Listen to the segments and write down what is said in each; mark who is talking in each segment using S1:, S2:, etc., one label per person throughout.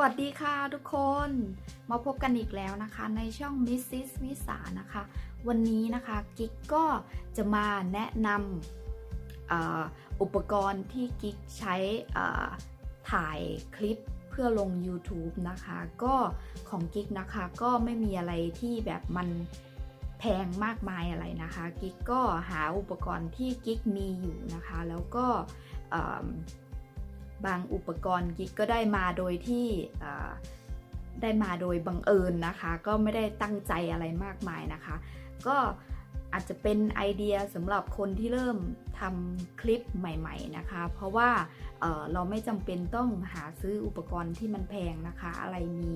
S1: วัสดีค่ะทุกคนมาพบกันอีกแล้วนะคะในช่อง Mrs. วิสานะคะ วันนี้นะคะกิ๊กก็จะมาแนะนำอ,อุปกรณ์ที่กิ๊กใช้ถ่ายคลิปเพื่อลง YouTube นะคะ ก็ของกิ๊กนะคะก็ไม่มีอะไรที่แบบมันแพงมากมายอะไรนะคะ กิ๊กก็หาอุปกรณ์ที่กิ๊กมีอยู่นะคะ แล้วก็ บางอุปกรณ์กิ๊กก็ได้มาโดยที่ได้มาโดยบังเอิญนะคะ ก็ไม่ได้ตั้งใจอะไรมากมายนะคะ ก็อาจจะเป็นไอเดียสำหรับคนที่เริ่มทำคลิปใหม่ๆนะคะ เพราะว่าเเราไม่จำเป็นต้องหาซื้ออุปกรณ์ที่มันแพงนะคะ อะไรมี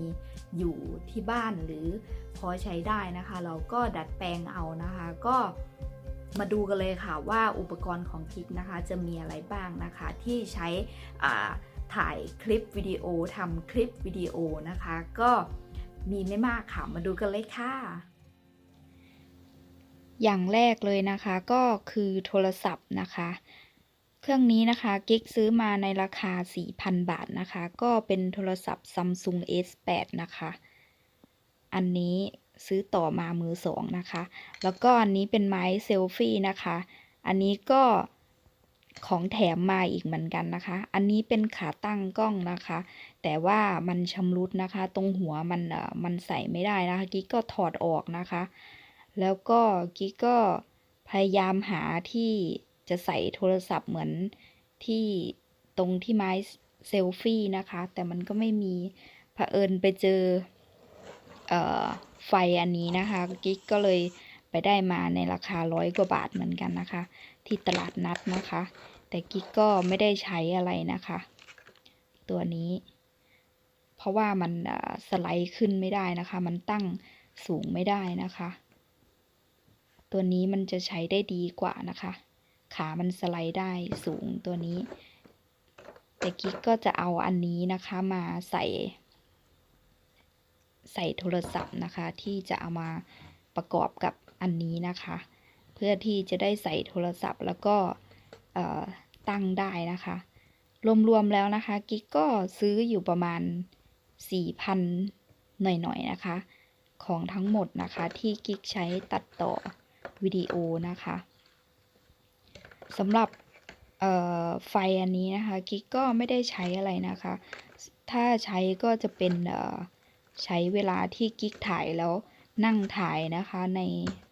S1: อยู่ที่บ้านหรือพอใช้ได้นะคะ เราก็ดัดแปลงเอานะคะ ก็ มาดูกันเลยค่ะว่าอุปกรณ์ของคลิกนะคะ จะมีอะไรบ้างนะคะ ที่ใช้ถ่ายคลิปวิดีโอทำคลิปวิดีโอนะคะ ก็มีไม่มากค่ะ มาดูกันเลยค่ะ
S2: อย่างแรกเลยนะคะก็คือโทรศัพท์นะคะ เครื่องนี้นะคะกิ๊กซื้อมาในราคา 4,000 บาทนะคะ ก็เป็นโทรศัพท์ Samsung S8 นะคะ อันนี้ ซื้อต่อมามือสองนะคะ แล้วก็อันนี้เป็นไม้เซลฟี่นะคะ อันนี้ก็ของแถมมาอีกเหมือนกันนะคะ อันนี้เป็นขาตั้งกล้องนะคะ แต่ว่ามันชำรุดนะคะ ตรงหัวมันเอ่อมันใส่ไม่ได้นะคะ กิ๊กก็ถอดออกนะคะ แล้วก็กิ๊กก็พยายามหาที่จะใส่โทรศัพท์เหมือนที่ตรงที่ไม้เซลฟี่นะคะ แต่มันก็ไม่มีเผอิญไปเจอเอ่อ ไฟอันนี้นะคะกิ๊กก็เลยไปได้มาในราคาร้อยกว่าบาทเหมือนกันนะคะ ที่ตลาดนัดนะคะ แต่กิ๊กก็ไม่ได้ใช้อะไรนะคะ ตัวนี้ เพราะว่ามันสไลด์ขึ้นไม่ได้นะคะ มันตั้งสูงไม่ได้นะคะ ตัวนี้มันจะใช้ได้ดีกว่านะคะ ขามันสไลด์ได้สูงตัวนี้ แต่กิ๊กก็จะเอาอันนี้นะคะมาใส่ ใส่โทรศัพท์นะคะ ที่จะเอามาประกอบกับอันนี้นะคะ เพื่อที่จะได้ใส่โทรศัพท์แล้วก็ตั้งได้นะคะ รวมๆแล้วนะคะ กิ๊กก็ซื้ออยู่ประมาณ 4,000 หน่อยๆนะคะ ของทั้งหมดนะคะที่กิ๊กใช้ตัดต่อวิดีโอนะคะสำหรับไฟอันนี้นะคะกิ๊กก็ไม่ได้ใช้อะไรนะคะ ถ้าใช้ก็จะเป็นเอ่อ ใช้เวลาที่กิ๊กถ่ายแล้วนั่งถ่ายนะคะใน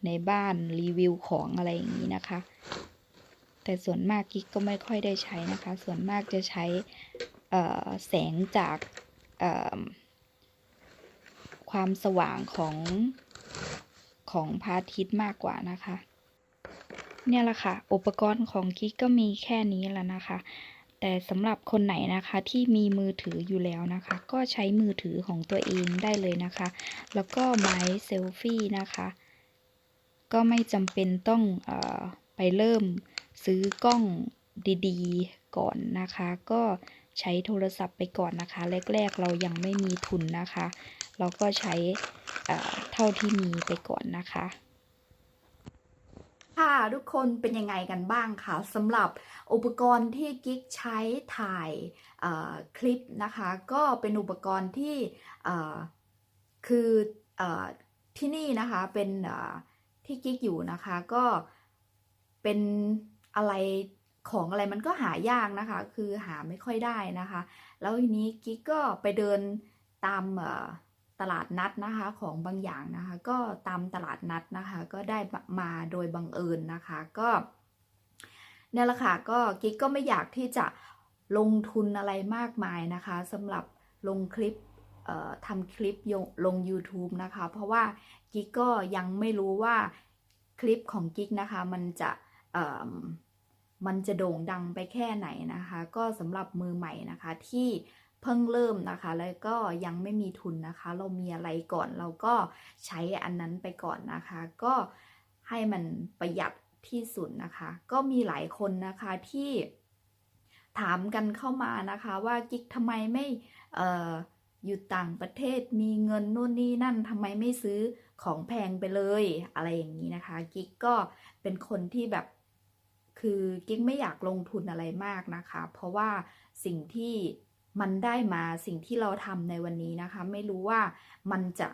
S2: ในบ้านรีวิวของอะไรอย่างนี้นะคะ แต่ส่วนมากกิ๊กก็ไม่ค่อยได้ใช้นะคะ ส่วนมากจะใช้แสงจากความสว่างของของพระอาทิตย์มากกว่านะคะ เนี่ยแหละค่ะ อุปกรณ์ของกิ๊กก็มีแค่นี้แหละนะคะ แต่สำหรับคนไหนนะคะที่มีมือถืออยู่แล้วนะคะ ก็ใช้มือถือของตัวเองได้เลยนะคะ แล้วก็ไม้เซลฟี่นะคะ ก็ไม่จำเป็นต้องเออไปเริ่มซื้อกล้องดีๆ ก่อนนะคะ ก็ใช้โทรศัพท์ไปก่อนนะคะ แรก ๆ เรายังไม่มีทุนนะคะ เราก็ใช้เอ่อเท่าที่มีไปก่อนนะคะ
S1: ค่ะทุกคนเป็นยังไงกันบ้างคะสำหรับอุปกรณ์ที่กิ๊กใช้ถ่ายคลิปนะคะ ก็เป็นอุปกรณ์ที่คืออที่นี่นะคะเป็นที่กิ๊กอยู่นะคะ ก็เป็นอะไรของอะไรมันก็หายากนะคะ คือหาไม่ค่อยได้นะคะ แล้วทีนี้กิ๊กก็ไปเดินตาม ตลาดนัดนะคะของบางอย่างนะคะ ก็ตามตลาดนัดนะคะ ก็ได้มาโดยบังเอิญนะคะ ก็เนี่ยแหละค่ะก็กิ๊กก็ไม่อยากที่จะลงทุนอะไรมากมายนะคะสำหรับลงคลิปทำคลิปลง YouTube นะคะ เพราะว่ากิ๊กก็ยังไม่รู้ว่าคลิปของกิ๊กนะคะมันจะมันจะโด่งดังไปแค่ไหนนะคะ ก็สำหรับมือใหม่นะคะที่ พิ่งเริ่มนะคะ แล้วก็ยังไม่มีทุนนะคะ เรามีอะไรก่อนเราก็ใช้อันนั้นไปก่อนนะคะ ก็ให้มันประหยัดที่สุดนะคะ ก็มีหลายคนนะคะที่ถามกันเข้ามานะคะ ว่ากิ๊กทำไมไม่เอ่ออยู่ต่างประเทศมีเงินนู่นนี่นั่นทำไมไม่ซื้อของแพงไปเลย อะไรอย่างนี้นะคะ กิ๊กก็เป็นคนที่แบบคือกิ๊กไม่อยากลงทุนอะไรมากนะคะ เพราะว่าสิ่งที่ มันได้มาสิ่งที่เราทำในวันนี้นะคะ ไม่รู้ว่ามันจะ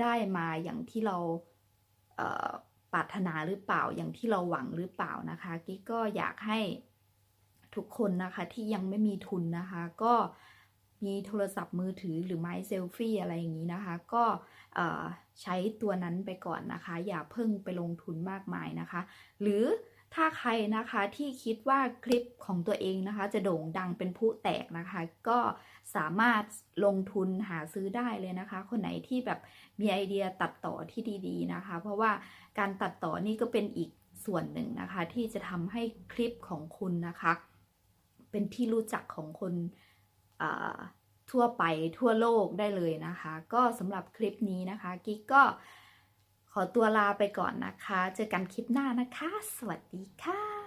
S1: ได้มาอย่างที่เราเปรารถนาหรือเปล่าอย่างที่เราหวังหรือเปล่านะคะกิ๊กก็อยากให้ทุกคนนะคะที่ยังไม่มีทุนนะคะ ก็มีโทรศัพท์มือถือหรือไม้เซลฟี่อะไรอย่างนี้นะคะ ก็ใช้ตัวนั้นไปก่อนนะคะ อย่าเพิ่งไปลงทุนมากมายนะคะ หรือ ถ้าใครนะคะที่คิดว่าคลิปของตัวเองนะคะ จะโด่งดังเป็นผู้แตกนะคะ ก็สามารถลงทุนหาซื้อได้เลยนะคะ คนไหนที่แบบมีไอเดียตัดต่อที่ดีๆนะคะ เพราะว่าการตัดต่อนี่ก็เป็นอีกส่วนหนึ่งนะคะ ที่จะทำให้คลิปของคุณนะคะ เป็นที่รู้จักของคนทั่วไปทั่วโลกได้เลยนะคะ ก็สำหรับคลิปนี้นะคะกิ๊กก็ ขอตัวลาไปก่อนนะคะ เจอกันคลิปหน้านะคะ สวัสดีค่ะ